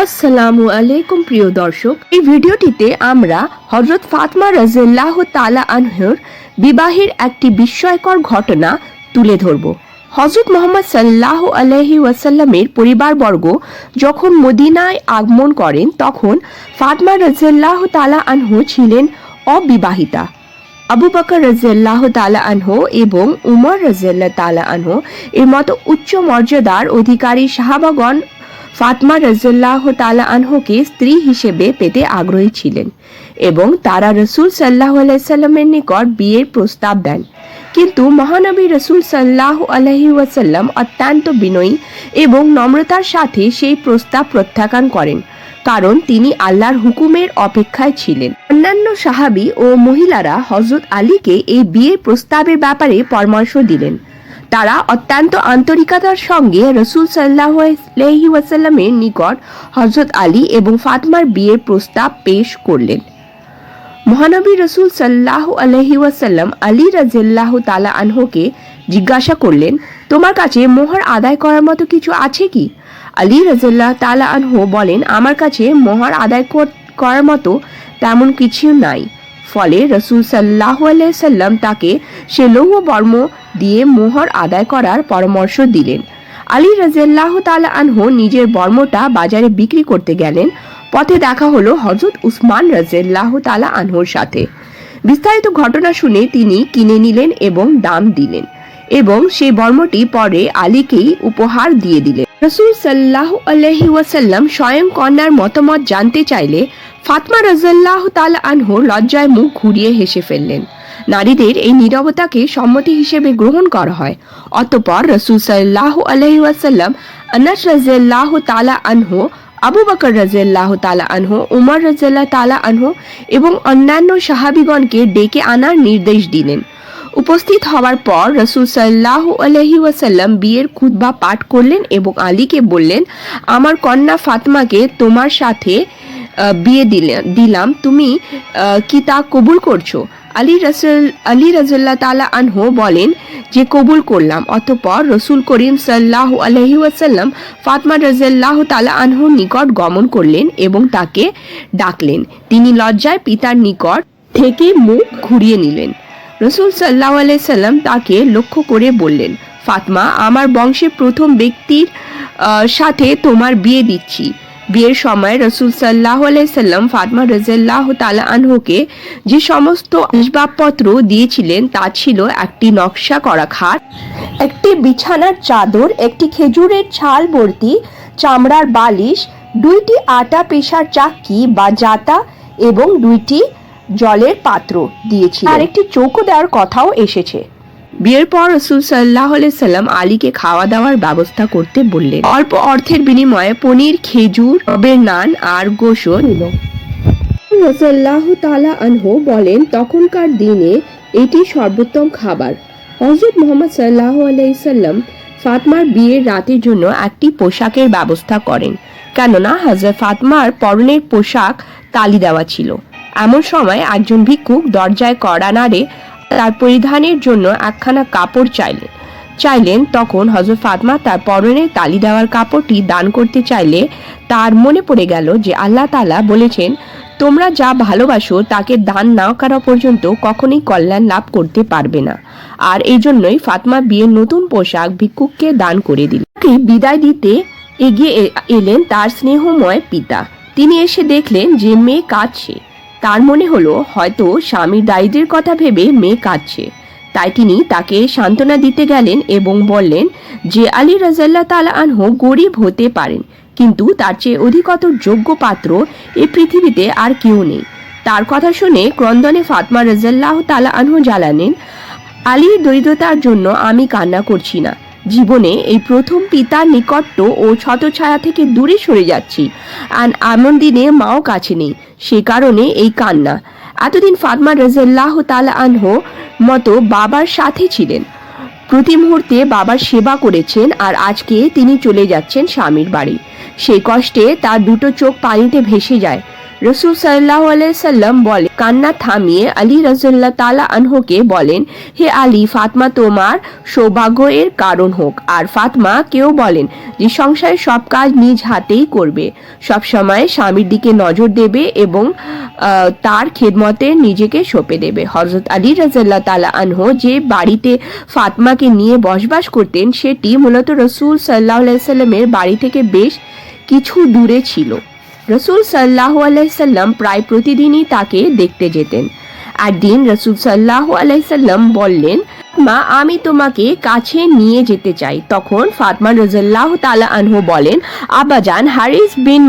আসসালামু আলাইকুম, প্রিয় দর্শক। এই ভিডিওটিতে আমরা হজরত ফাতমা রাজিয়াল্লাহ তালা আনহর বিবাহের একটি বিস্ময়কর ঘটনা তুলে ধরব। হজরত মোহাম্মদ সাল্লাহ আলহি ওয়াসাল্লামের পরিবারবর্গ যখন মদিনায় আগমন করেন, তখন ফাতমা রাজিয়াল্লাহ তালা আনহু ছিলেন অবিবাহিতা। আবু বকর রাজিয়াল্লাহ তালা আনহু এবং উমর রাজিয়াল্লাহ তালা আনহু এর মতো উচ্চ মর্যাদার অধিকারী সাহাবাগণ ফাতমা রাজিয়াল্লাহ তালা আনহুকে স্ত্রী হিসেবে পেতে আগ্রহী ছিলেন এবং তারা রসুল সাল্লাহ আলাইসাল্লামের নিকট বিয়ের প্রস্তাব দেন। কিন্তু মহানবী রসুল সাল্লাহ আলহি ওয়াসাল্লাম অত্যন্ত বিনয়ী এবং নম্রতার সাথে সেই প্রস্তাব প্রত্যাখ্যান করেন, কারণ তিনি আল্লাহর হুকুমের অপেক্ষায় ছিলেন। অন্যান্য সাহাবী ও মহিলারা হজরত আলীকে এই বিয়ের প্রস্তাবের ব্যাপারে পরামর্শ দিলেন। তারা অত্যন্ত আন্তরিকতার সঙ্গে রসুল সাল্লাহ ওয়াসাল্লামের নিকট হজরত আলী এবং ফাতমার বিয়ের প্রস্তাব পেশ করলেন। মহানবী রসুল সাল্লাহ আলহি ওয়াসাল্লাম আলী রাজিয়াল্লাহ তালা আনহুকে জিজ্ঞাসা করলেন, তোমার কাছে মোহর আদায় করার মতো কিছু আছে কি? আলী রাজিয়াল্লাহ তালা আনহু বলেন, আমার কাছে মোহর আদায় করার মতো তেমন কিছু নাই। ফলে রসুল সাল্লাহ সাল্লাম তাকে সে লৌহ বর্ম দিয়ে মোহর আদায় করার পরামর্শ দিলেন। আলী রাজিয়াল্লাহ তালা আনহু নিজের বর্মটা বাজারে বিক্রি করতে গেলেন। পথে দেখা হলো হজরত উসমান রাজিয়াল্লাহ তালা আনহুর সাথে। বিস্তারিত ঘটনা শুনে তিনি কিনে নিলেন এবং দাম দিলেন এবং সেই বর্মটি পরে আলীকেই উপহার দিয়ে দিলেন। রসুল সাল্লাহ আলহি ওয়াসাল্লাম স্বয়ং কন্যার মতামত জানতে চাইলে ফাতমা রাজাল্লাহ তাল আনহু লজ্জায় মুখ ঘুরিয়ে হেসে ফেললেন। নারীদের এই নীরবতাকে সম্মতি হিসেবে গ্রহণ করা হয়। অতপর রসুল সাল্লাহ আলহি ওয়াসাল্লাম আনাস রাজিয়াল্লাহ তালা আনহু, আবু বকর রাজিয়াল্লাহ তালা আনহু, উমর রাজিয়াল্লাহ তালা আনহু এবং অন্যান্য সাহাবিগণকে ডেকে আনার নির্দেশ দিলেন। উপস্থিত হওয়ার পর রসুল সাল্লাহ আলহি ওয়াসাল্লাম বিয়ের খুতবা পাঠ করলেন এবং আলীকে বললেন, আমার কন্যা ফাতমাকে তোমার সাথে বিয়ে দিলে দিলাম। তুমি কি তা কবুল করছ? আলী রসুল আলী রাজুল্লাহ তালা আনহু বলেন যে, কবুল করলাম। অতপর রসুল করিম সাল্লাহ আলহি ওয়াসাল্লাম ফাতমা রাজাল্লাহ তালা আনহুর নিকট গমন করলেন এবং তাকে ডাকলেন। তিনি লজ্জায় পিতার নিকট থেকে মুখ ঘুরিয়ে নিলেন। রসুল সাল্লাহ সাল্লাম তাকে লক্ষ্য করে বললেন, ফাতমা, আমার বংশের প্রথম ব্যক্তির সাথে তোমার বিয়ে দিচ্ছি। বিয়ের সময় রসুল সাল্লাহ সাল্লাম ফাতমা রাজাল্লাহ তালা আনহুকে যে সমস্ত আসবাবপত্র দিয়েছিলেন তা ছিল একটি নকশা করা খাট, একটি বিছানার চাদর, একটি খেজুরের ছাল ভর্তি চামড়ার বালিশ, দুইটি আটা পেশার চাক্কি বা জাতা এবং দুইটি জলের পাত্র দিয়েছিল আর একটি চৌকো দেওয়ার কথাও এসেছে। বিয়ের পর রসুল সাল্লাহ সাল্লাম আলীকে খাওয়া দাওয়ার ব্যবস্থা করতে বললেন। অল্প অর্থের বিনিময়ে পনির, খেজুর, রবের নান আর গোশো নিল রসাল্লাহ তালা আনহু বলেন, তখনকার দিনে এটি সর্বোত্তম খাবার। হজরত মোহাম্মদ সাল্লাহ আলাইসাল্লাম ফাতমার বিয়ের রাতের জন্য একটি পোশাকের ব্যবস্থা করেন। কেননা হজরত ফাতমার পরনের পোশাক তালি দেওয়া ছিল। এমন সময় একজন ভিক্ষুক দরজায় কড়া নাড়ে তার পরিধানের জন্য একখানা কাপড় চাইলেন চাইলেন তখন হজরত ফাতমা তার পরনে তালি দেওয়ার কাপড়টি দান করতে চাইলে তার মনে পড়ে গেল যে আল্লাহ তাআলা বলেছেন, তোমরা যা ভালোবাসো তাকে দান না করা পর্যন্ত কখনোই কল্যাণ লাভ করতে পারবে না। আর এই জন্যই ফাতমা বিয়ের নতুন পোশাক ভিক্ষুককে দান করে দিল বিদায় দিতে এগিয়ে এলেন তার স্নেহময় পিতা। তিনি এসে দেখলেন যে মেয়ে কাঁদছে। তার মনে হলো হয়তো স্বামীর দারিদ্রের কথা ভেবে মেয়ে কাঁদছে। তাই তিনি তাকে সান্ত্বনা দিতে গেলেন এবং বললেন যে, আলী রাজাল্লাহ তালা আনহু গরিব হতে পারেন, কিন্তু তার চেয়ে অধিকতর যোগ্য পাত্র এই পৃথিবীতে আর কেউ নেই। তার কথা শুনে ক্রন্দনে ফাতমা রাজাল্লাহ তালা আনহু জ্বালানেন আলীর দরিদ্রতার জন্য আমি কান্না করছি না। জীবনে এই প্রথম পিতার নিকট্য ও ছতছায়া থেকে দূরে সরে যাচ্ছি। আর এমন দিনে মাও কাছে নেই, সে কারণে এই কান্না। এতদিন ফাতমা রাজাল্লাহ তালা আনহু মতো বাবার সাথে ছিলেন। প্রতি মুহূর্তে বাবার সেবা করেছেন আর আজকে তিনি চলে যাচ্ছেন স্বামীর বাড়ি। সেই কষ্টে তার দুটো চোখ পানিতে ভেসে যায়। রসুল সাল্লাহ সাল্লাম বলে, কান্না থামিয়ে আলী রাজুল্লাহ তালা আনহুকে বলেন, হে আলী, ফাতমা তোমার সৌভাগ্য এর কারণ হোক। আর ফাতমা কেউ বলেন যে সংসারের সব কাজ নিজ হাতেই করবে। সব সময় স্বামীর দিকে নজর দেবে এবং তার খেদমতে নিজেকে সঁপে দেবে। হজরত আলী রাজাল্লাহ তালা আনহু যে বাড়িতে ফাতমাকে নিয়ে বসবাস করতেন, সেটি মূলত রসুল সাল্লাহ সাল্লামের বাড়ি থেকে বেশ কিছু দূরে ছিল। রসুল সাল্লাহ আলাইসাল্লাম প্রায় প্রতিদিনই তাকে দেখতে যেতেন। একদিন রসুল সাল্লাহ আলাইসাল্লাম বললেন, মা, আমি তোমাকে কাছে নিয়ে যেতে চাই। তখন ফাতমা রাজাল্লাহ তালা আনহু বলেন, আবাজান হারিস বিন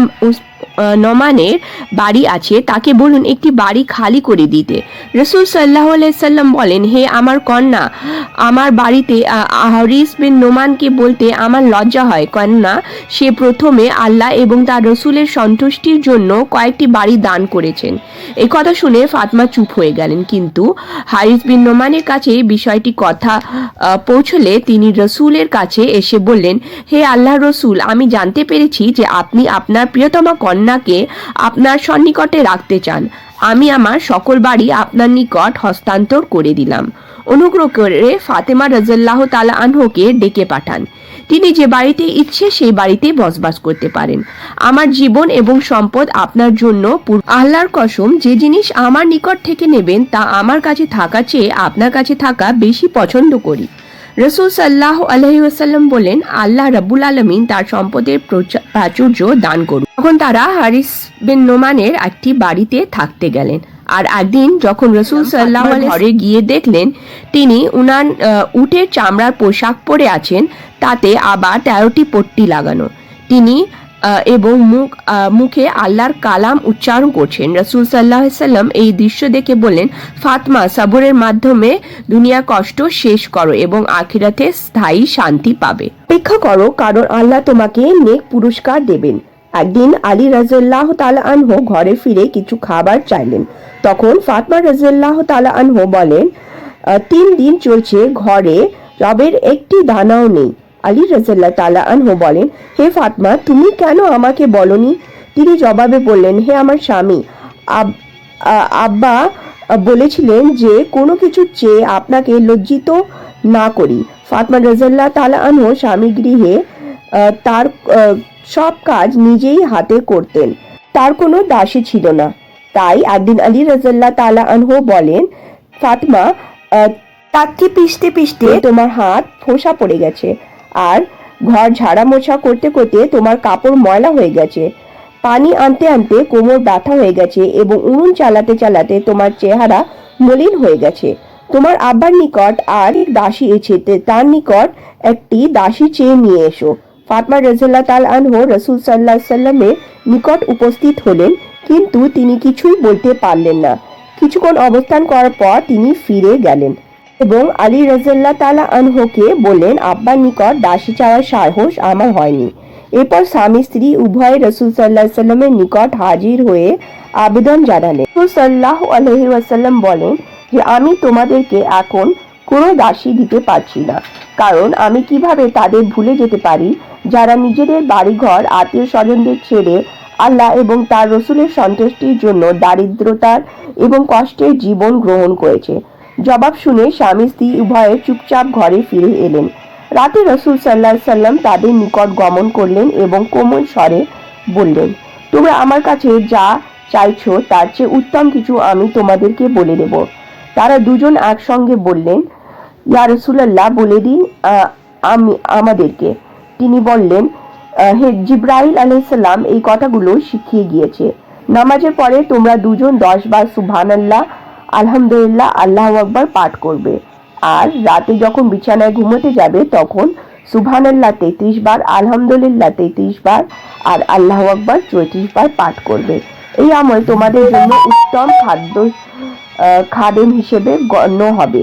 নমানের বাড়ি আছে, তাকে বলুন একটি বাড়ি খালি করে দিতে। রসুল সাল্লাহ সাল্লাম বলেন, হে আমার কন্যা, আমার বাড়িতে হারিস বিন নোমানকে বলতে আমার লজ্জা হয়। কন্যা সে প্রথমে আল্লাহ এবং তার রসুলের সন্তুষ্টির জন্য কয়েকটি বাড়ি দান করেছেন। এই কথা শুনে ফাতমা চুপ হয়ে গেলেন। কিন্তু হারিস বিন নোমানের কাছে বিষয়টি কথা পৌঁছলে তিনি রসুলের কাছে এসে বললেন, হে আল্লাহ রসুল, আমি জানতে পেরেছি যে আপনি আপনার প্রিয়তমা কন্যাকে আপনার সন্নিকটে রাখতে চান। আমি আমার সকল বাড়ি আপনার নিকট হস্তান্তর করে দিলাম। অনুগ্রহ করে ফাতেমা রাজাল্লাহ তালা আনহুকে ডেকে পাঠান। তিনি যে বাড়িতে ইচ্ছে সেই বাড়িতে বসবাস করতে পারেন। আমার জীবন এবং সম্পদ আপনার জন্য আল্লাহর কসম, যে জিনিস আমার নিকট থেকে নেবেন তা আমার কাছে থাকা চেয়ে আপনার কাছে থাকা বেশি পছন্দ করি। রসুল সাল্লাহ আলহিউসাল্লাম বলেন আল্লাহ রাবুল আলমিন তার সম্পদের প্রাচুর্য দান করুন। তখন তারা হারিস বিন নোমানের একটি বাড়িতে থাকতে গেলেন। আর একদিন যখন রসুল সাল্লাহ ঘরে গিয়ে দেখলেন তিনি উনান আহ, উটের চামড়ার পোশাক পরে আছেন তাতে আবার তেরোটি পট্টি লাগানো। তিনি এবং মুখ মুখে আল্লাহর কালাম উচ্চারণ করছেন। রসুল সাল্লাহ সাল্লাম এই দৃশ্য দেখে বললেন, ফাতমা, সাবরের মাধ্যমে দুনিয়া কষ্ট শেষ করো এবং আখিরাতে স্থায়ী শান্তি পাবে। অপেক্ষা করো, কারণ আল্লাহ তোমাকে নেক পুরস্কার দেবেন। একদিন আলী রাজুল্লাহ তালা আনহু ঘরে ফিরে কিছু খাবার চাইলেন। তখন ফাতমা রাজুল্লাহ তালা আনহু বলেন তিন দিন চলছে, ঘরে রবের একটি দানাও নেই। আলী রাজাল্লাহ তালা আনহু বলেন, হে ফাতমা, তুমি কেন আমাকে বলনি? তিনি জবাবে বললেন, হে আমার স্বামী আব্বা বলেছিলেন যে কোনো কিছু চেয়ে আপনাকে লজ্জিত না করি। ফাতমা রাজাল্লাহ তালা আনহু স্বামী গৃহে তার সব কাজ নিজেই হাতে করতেন। তার কোনো দাসী ছিল না। তাই একদিন আলী রাজাল্লাহ তালা আনহু বলেন, ফাতমা তাকে পিষতে পিষতে তোমার হাত ফোসা পড়ে গেছে। আর ঘর ঝাড়া মোছা করতে করতে তোমার কাপড় ময়লা হয়ে গেছে। পানি আনতে আনতে কোমর ব্যথা হয়ে গেছে এবং উনুন চালাতে চালাতে তোমার চেহারা মলিন হয়ে গেছে। তোমার আব্বার নিকট আর দাসী এসেছে তার নিকট একটি দাসী চেয়ে নিয়ে এসো। ফাতমা রাজিল্লাহ তাল আনহু রসুল সাল্লাহ সাল্লামের নিকট উপস্থিত হলেন, কিন্তু তিনি কিছুই বলতে পারলেন না। কিছুক্ষণ অবস্থান করার পর তিনি ফিরে গেলেন। এবং আলী রাজাল্লাহ তালা আনহুকে বললেন, আব্বার নিকট দাসী চাওয়ার সাহস আমার হয়নি। এরপর স্বামী, স্ত্রী উভয় রসুল সাল্লাহ সাল্লামের নিকট হাজির হয়ে আবেদন জানালেন। রসুল সাল্লাহ আলহি ওয়াসাল্লাম বলেন যে, আমি তোমাদেরকে এখন কোনো দাসী দিতে পারছি না। কারণ আমি কীভাবে তাদের ভুলে যেতে পারি? যারা নিজেদের বাড়িঘর আত্মীয় স্বজনদের ছেড়ে আল্লাহ এবং তার রসুলের সন্তুষ্টির জন্য দারিদ্রতার এবং কষ্টের জীবন গ্রহণ করেছে। জবাব শুনে স্বামী স্ত্রী উভয়ে চুপচাপ ঘরে ফিরে এলেন। রাতে রসুল সাল্লাহ সাল্লাম তাদের নিকট গমন করলেন এবং কোমল স্বরে বললেন, তোমরা আমার কাছে যা চাইছো, তার চেয়ে উত্তম কিছু আমি তোমাদেরকে বলে দেব। তারা দুজন একসঙ্গে বললেন, ইয়া রসুলাল্লাহ, বলে দিন আমি, আমাদেরকে। তিনি বললেন হে জিব্রাইল আলাইসাল্লাম এই কথাগুলো শিখিয়ে গিয়েছে। নামাজের পরে তোমরা দুজন দশ বার সুবহানাল্লাহ আলহামদুলিল্লাহ আল্লাহ আকবার পাঠ করবে। আর রাতে যখন বিছানায় ঘুমোতে যাবে, তখন সুবহানাল্লাহ তেত্রিশ বার, আলহামদুলিল্লাহ তেত্রিশ বার আর আল্লাহ আকবার চৌত্রিশ বার পাঠ করবে। এই আমল তোমাদের জন্য উত্তম খাদ্য খাদেম হিসেবে গণ্য হবে।